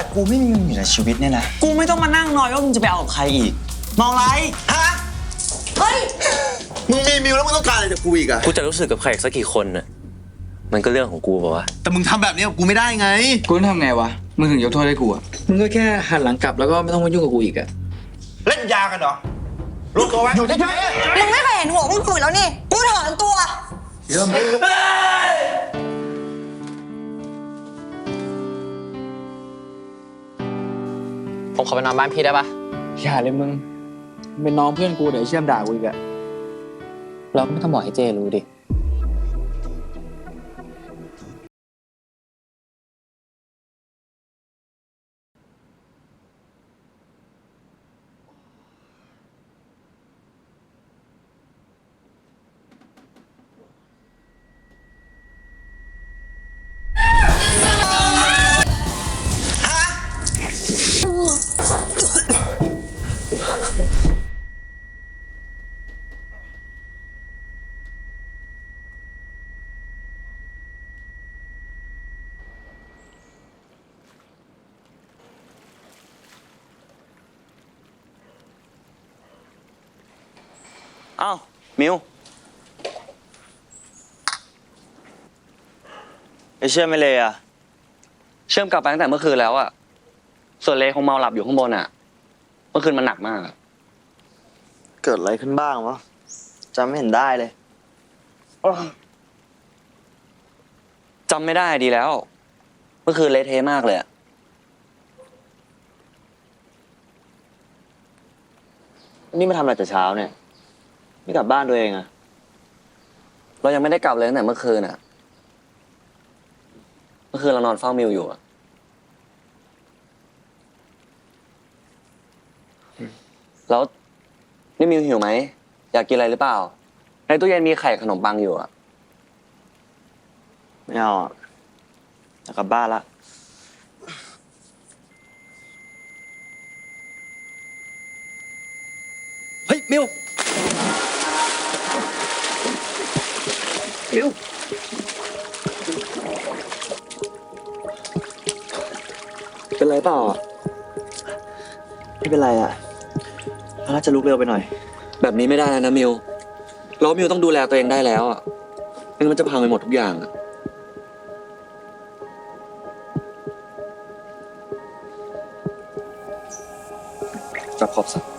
แต่กูไม่มีมึงอยู่ในชีวิตเนี่ยนะ กูไม่ต้องมานั่งนอยว่ามึงจะไปเอากับใครอีก มองไร ฮะ เฮ้ย มึงมีมิวแล้วมึงต้องการอะไรจากกูอีกอะกูจะรู้สึกกับใครสักกี่คนน่ะ มันก็เรื่องของกูป่าวะ แต่มึงทำแบบนี้กับกูไม่ได้ไง กูต้องทำไงวะ มึงถึงยกโทษให้กูอะมึงก็แค่หันหลังกลับแล้วก็ไม่ต้องมายุ่งกับกูอีกอะเล่นยากันเหรอรู้ตัวไว้อยู่เฉยมึงไม่เคยเห็นหัวมึงฝืนแล้วนี่ กูถอนตัว ผมขอไปนอนบ้านพี่ได้ปะอย่าเลยมึง เป็นน้องเพื่อนกูเดี๋ยวเชื่อมด่ากูอีกอะเราก็ไม่ต้องบอกให้เจรู้ดิ มิวไอเชื่อไม่เลยอะเชื่อมกลับไปตั้งแต่เมื่อคืนแล้วอะส่วนเลคงเมาหลับอยู่ข้างบนอะเมื่อคืนมันหนักมากอะเกิดอะไรขึ้นบ้างวะจำไม่เห็นได้เลย จำไม่ได้ดีแล้ว เมื่อคืนเละเทะมากเลยอะนี่มาทำอะไรแต่เช้าเนี่ย ไม่กลับบ้านตัวเองอะเรายังไม่ได้กลับเลยตั้งแต่เมื่อคืนอะเมื่อคืนเรานอนเฝ้ามิวอยู่อะแล้วนี่มิวหิวไหม อยากกินอะไรหรือเปล่า ในตู้เย็นมีไข่ขนมปังอยู่อะไม่เอาอะอยากกลับบ้านละ เฮ้ยมิว มิวเป็นไรเปล่าอะไม่เป็นไรอะน่าจะลุกเร็วไปหน่อย แบบนี้ไม่ได้แล้วนะมิวเรามิวต้องดูแลตัวเองได้แล้วอะไม่งั้นมันจะพังไปหมดทุกอย่างอะจับขอบสัก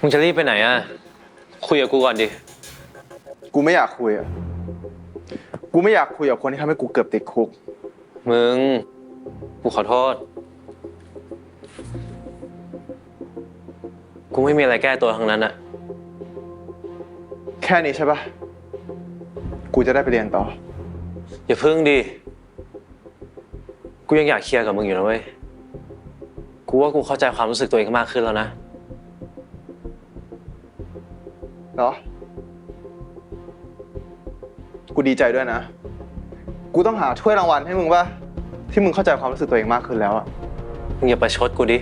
มึงจะรีบไปไหนอะ คุยกับกูก่อนดิ กูไม่อยากคุยอะ กูไม่อยากคุยกับคนที่ทำให้กูเกือบติดคุก มึง กูขอโทษ กูไม่มีอะไรแก้ตัวทั้งนั้นอะแค่นี้ใช่ปะกูจะได้ไปเรียนต่อ อย่าพึ่งดิ กูยังอยากเคลียร์กับมึงอยู่นะเว้ย กูว่ากูเข้าใจความรู้สึกตัวเองมากขึ้นแล้วนะ เหรอ กูดีใจด้วยนะ กูต้องหาถ้วยรางวัลให้มึงป่ะ ที่มึงเข้าใจความรู้สึกตัวเองมากขึ้นแล้วอะมึงอย่าประชดกูดิ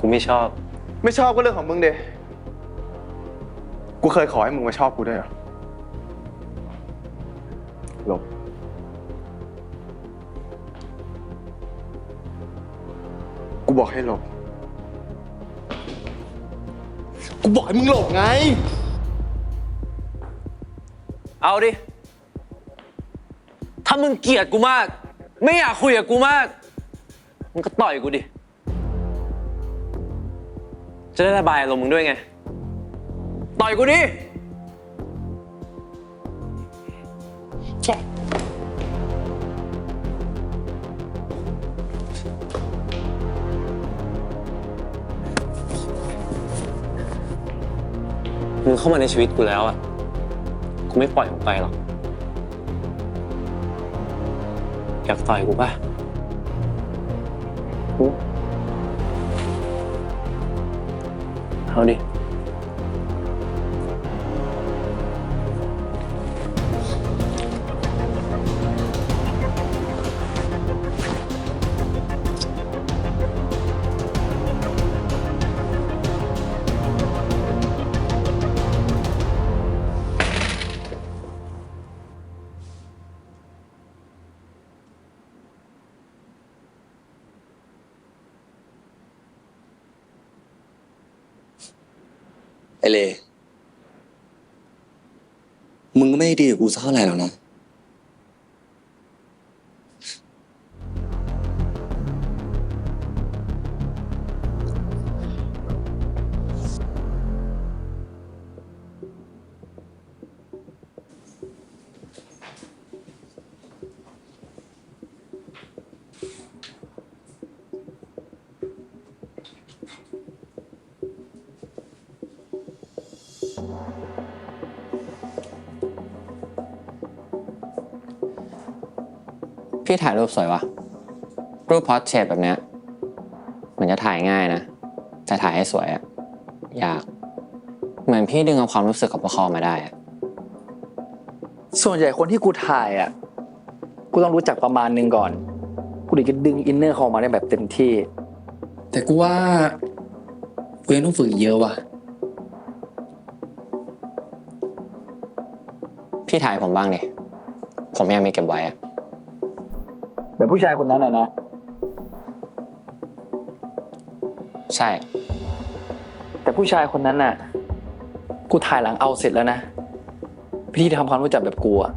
กูไม่ชอบ ไม่ชอบก็เรื่องของมึงเดกูเคยขอให้มึงมาชอบกูด้วยเหรอ บอกให้หลบ กูบอกให้มึงหลบไง เอาดิ ถ้ามึงเกลียดกูมาก ไม่อยากคุยกับกูมาก มึงก็ต่อยกูดิ จะได้ระบายอารมณ์มึงด้วยไง ต่อยกูดิ เข้ามาในชีวิตกูแล้วอะกูไม่ปล่อยมึงไปหรอก อยากต่อยกูป่ะเอาดิ มึงก็ไม่ได้ดีกับกูสักเท่าไหร่หรอกนะ พี่ถ่ายรูปสวยวะรูปพอร์เทรตแบบเนี้ยมันจะถ่ายง่ายนะ แต่ถ่ายให้สวยอะยาก เหมือนพี่ดึงเอาความรู้สึกกับพวกเขามาได้อะส่วนใหญ่คนที่กูถ่ายอะ กูต้องรู้จักประมาณนึงก่อน กูถึงจะดึงอินเนอร์เขาออกมาได้แบบเต็มที่ แต่กูว่ากูยังต้องฝึกอีกเยอะว่ะ พี่ถ่ายผมบ้างดิผมยังมีเก็บไว้อะ แบบผู้ชายคนนั้นอะนะ ใช่ แต่ผู้ชายคนนั้นน่ะ กูถ่ายหลังเอาเสร็จแล้วนะวิธีทำความรู้จักแบบกูอะ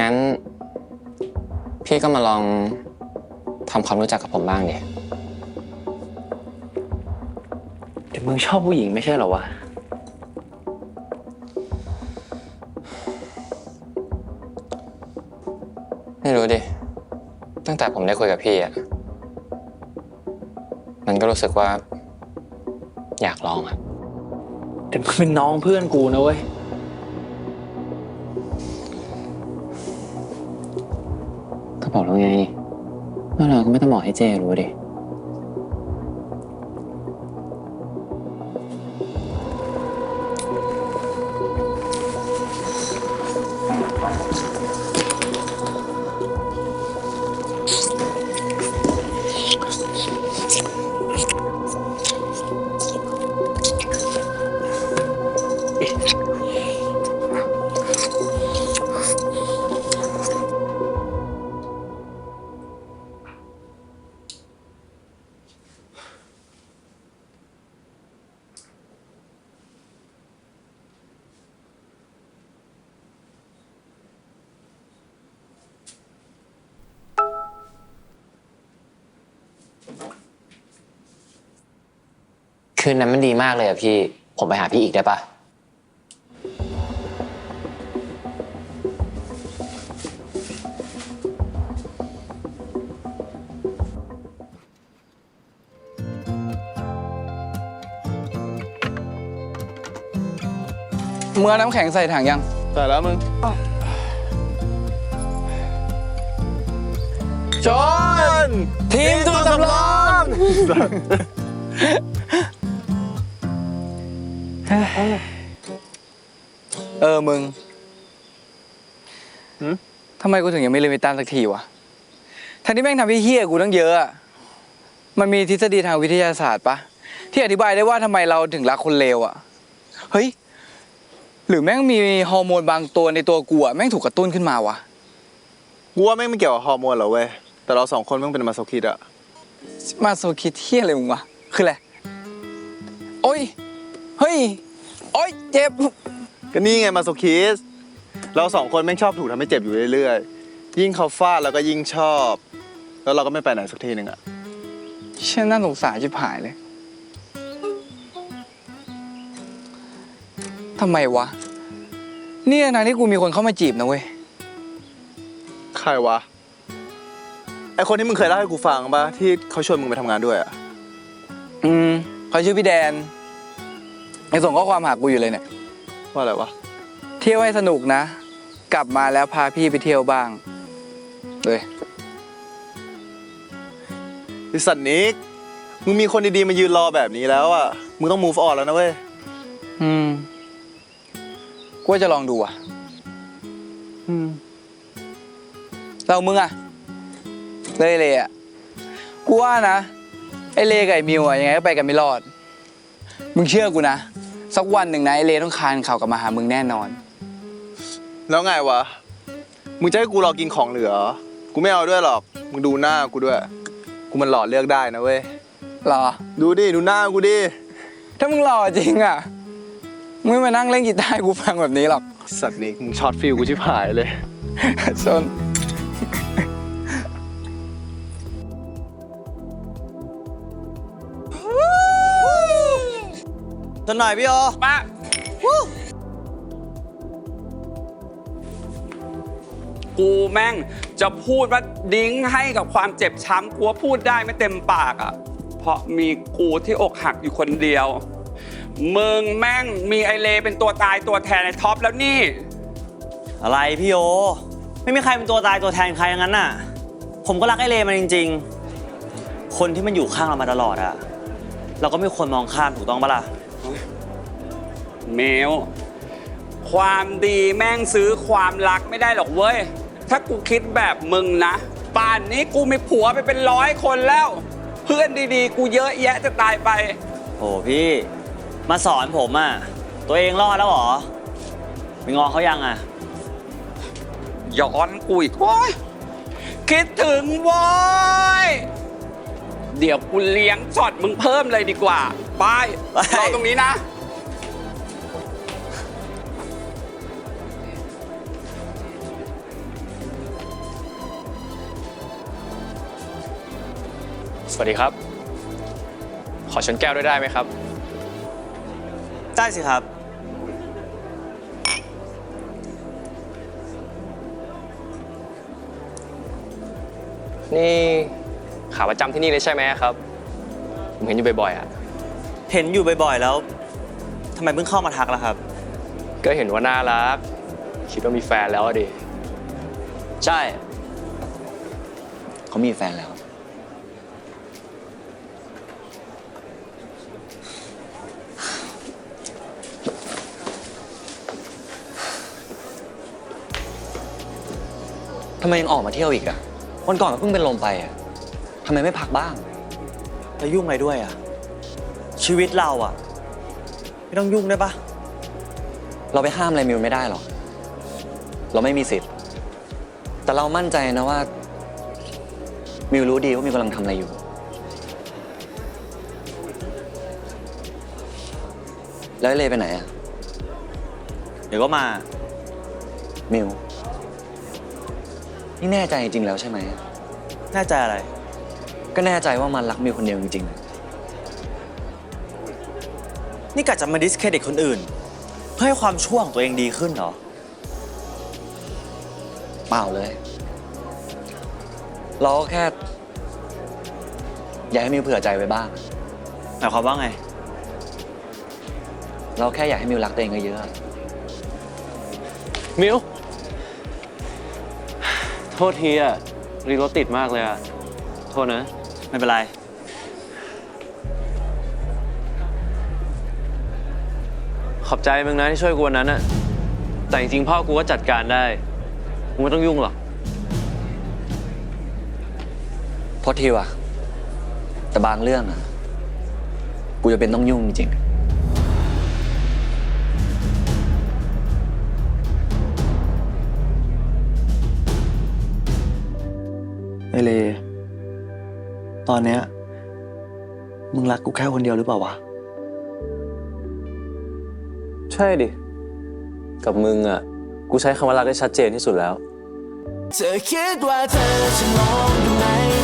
งั้น พี่ก็มาลองทำความรู้จักกับผมบ้างดิแต่มึงชอบผู้หญิงไม่ใช่เหรอวะ ไม่รู้ดิ ตั้งแต่ผมได้คุยกับพี่อะมันก็รู้สึกว่า อยากลองอะแต่มึงเป็นน้องเพื่อนกูนะเว้ย ก็บอกแล้วไงว่าเราก็ไม่ต้องบอกให้เจรู้ดิ คืนนั้นมันดีมากเลยอะพี่ ผมไปหาพี่อีกได้ปะเมื่อน้ำแข็งใส่ถังยัง แต่แล้วมึงจอนทีมตุ เออมึงหืมทำไมกูถึงยังไม่ลืมไอ้ตานสักทีวะทั้งที่แม่งทำให้เฮี้ยกูตั้งเยอะอะ มันมีทฤษฎีทางวิทยาศาสตร์ปะที่อธิบายได้ว่าทำไมเราถึงรักคนเลวอะเฮ้ย หรือแม่งมีฮอร์โมนบางตัวในตัวกูอะแม่งถูกกระตุ้นขึ้นมาวะกูว่าแม่งไม่เกี่ยวกับฮอร์โมนหรอกเว้ย แต่เราสองคนแม่งเป็นมาโซคิดอะมาโซคิดเที่ยอะไรมึงวะ คืออะไร โอ้ย เฮ้ย โอ้ยเจ็บ ก็นี่ไงมาโซคิส เราสองคนแม่งชอบถูกทำให้เจ็บอยู่เรื่อยๆ ยิ่งเขาฟาดเราก็ยิ่งชอบ แล้วเราก็ไม่ไปไหนสักทีหนึ่งอะเช่นน่าสงสารชิบหายเลย ทำไมวะ เนี่ยนะที่กูมีคนเข้ามาจีบนะเว้ย ใครวะ ไอคนที่มึงเคยเล่าให้กูฟังปะที่เขาชวนมึงไปทำงานด้วยอะอืมเขาชื่อพี่แดน ยังส่งข้อความหากูอยู่เลยเนี่ย ว่าอะไรวะ เที่ยวให้สนุกนะ กลับมาแล้วพาพี่ไปเที่ยวบ้างเลยไอสัตว์นิก มึงมีคนดีๆมายืนรอแบบนี้แล้วอะมึงต้อง move on แล้วนะเว้ย อืมกูว่าจะลองดูอะ อืมเรามึงอะเลยเลยอะกูว่านะ ไอเลกับไอมิวอะยังไงก็ไปกันไม่รอด มึงเชื่อกูนะ สักวันหนึ่งนะไอเลต้องคานเข่ากลับมาหามึงแน่นอน แล้วไงวะ มึงจะให้กูรอกินของเหลือ กูไม่เอาด้วยหรอก มึงดูหน้ากูด้วย กูมันหล่อเลือกได้นะเว้ย หรอ ดูดิ ดูหน้ากูดิ ถ้ามึงหล่อจริงอะมึงไม่มานั่งเล่นกีตาร์ให้กูฟังแบบนี้หรอก สัตว์นิกมึงช็อตฟิลกูชิบหายเลย ชน จนหน่อยพี่โอป้ากูแม่งจะพูดว่าดิ้งให้กับความเจ็บช้ำกูว่าพูดได้ไม่เต็มปากอะ เพราะมีกูที่อกหักอยู่คนเดียว มึงแม่งมีไอเลเป็นตัวตายตัวแทนในท็อปแล้วนี่ อะไรพี่โอ ไม่มีใครเป็นตัวตายตัวแทนใครทั้งนั้นน่ะ ผมก็รักไอเลมันจริง ๆ คนที่มันอยู่ข้างเรามาตลอดอะเราก็ไม่ควรมองข้ามถูกต้องปะล่ะ เมลความดีแม่งซื้อความรักไม่ได้หรอกเว้ย ถ้ากูคิดแบบมึงนะ ป่านนี้กูมีผัวไปเป็นร้อยคนแล้ว เพื่อนดีๆ กูเยอะแยะจะตายไปโอ้พี่ มาสอนผมอะตัวเองรอดแล้วเหรอไปงอเขายังอะย้อนกูอีกโอ้ยคิดถึงโว้ย เดี๋ยวกูเลี้ยงช็อตมึงเพิ่มเลยดีกว่า ไปรอตรงนี้นะ สวัสดีครับ ขอชนแก้วด้วยได้ไหมครับ ได้สิครับ นี่ขาประจำที่นี่เลยใช่ไหมครับ ผมเห็นอยู่บ่อยๆอะ เห็นอยู่บ่อยๆแล้วทำไมเพิ่งเข้ามาทักล่ะครับ ก็เห็นว่าน่ารัก คิดว่ามีแฟนแล้วอะดิ ใช่ เขามีแฟนแล้ว ทำไมยังออกมาเที่ยวอีกอะวันก่อนก็เพิ่งเป็นลมไปอะทำไมไม่พักบ้าง แล้วยุ่งอะไรด้วยอะชีวิตเราอะไม่ต้องยุ่งได้ปะเราไปห้ามอะไรมิวไม่ได้หรอก เราไม่มีสิทธิ์ แต่เรามั่นใจนะว่า มิวรู้ดีว่ามิวกำลังทำอะไรอยู่ แล้วไอ้เลไปไหนอะเดี๋ยวก็มา มิว นี่แน่ใจจริงๆแล้วใช่ไหม แน่ใจอะไร ก็แน่ใจว่ามันรักมิวคนเดียวจริงๆนะนี่กะจะมาดิสเครดิตคนอื่น เพื่อให้ความชั่วของตัวเองดีขึ้นเหรอ เปล่าเลย เราก็แค่ อยากให้มิวเผื่อใจไว้บ้าง หมายความว่าไง เราแค่อยากให้มิวรักตัวเองเยอะมิว โทษทีอะรีรถติดมากเลยอะโทษนะ ไม่เป็นไร ขอบใจมึงนะที่ช่วยกูวันนั้นอะแต่จริงๆพ่อกูก็จัดการได้กูไม่ต้องยุ่งหรอกโทษทีว่ะ แต่บางเรื่องอะกูจะเป็นต้องยุ่งจริง อเล ตอนเนี้ย มึงรักกูแค่คนเดียวหรือเปล่าวะ ใช่ดิ กับมึงอะกูใช้คำว่ารักได้ชัดเจนที่สุดแล้ว เธอคิดว่าเธอจะมองดูไหม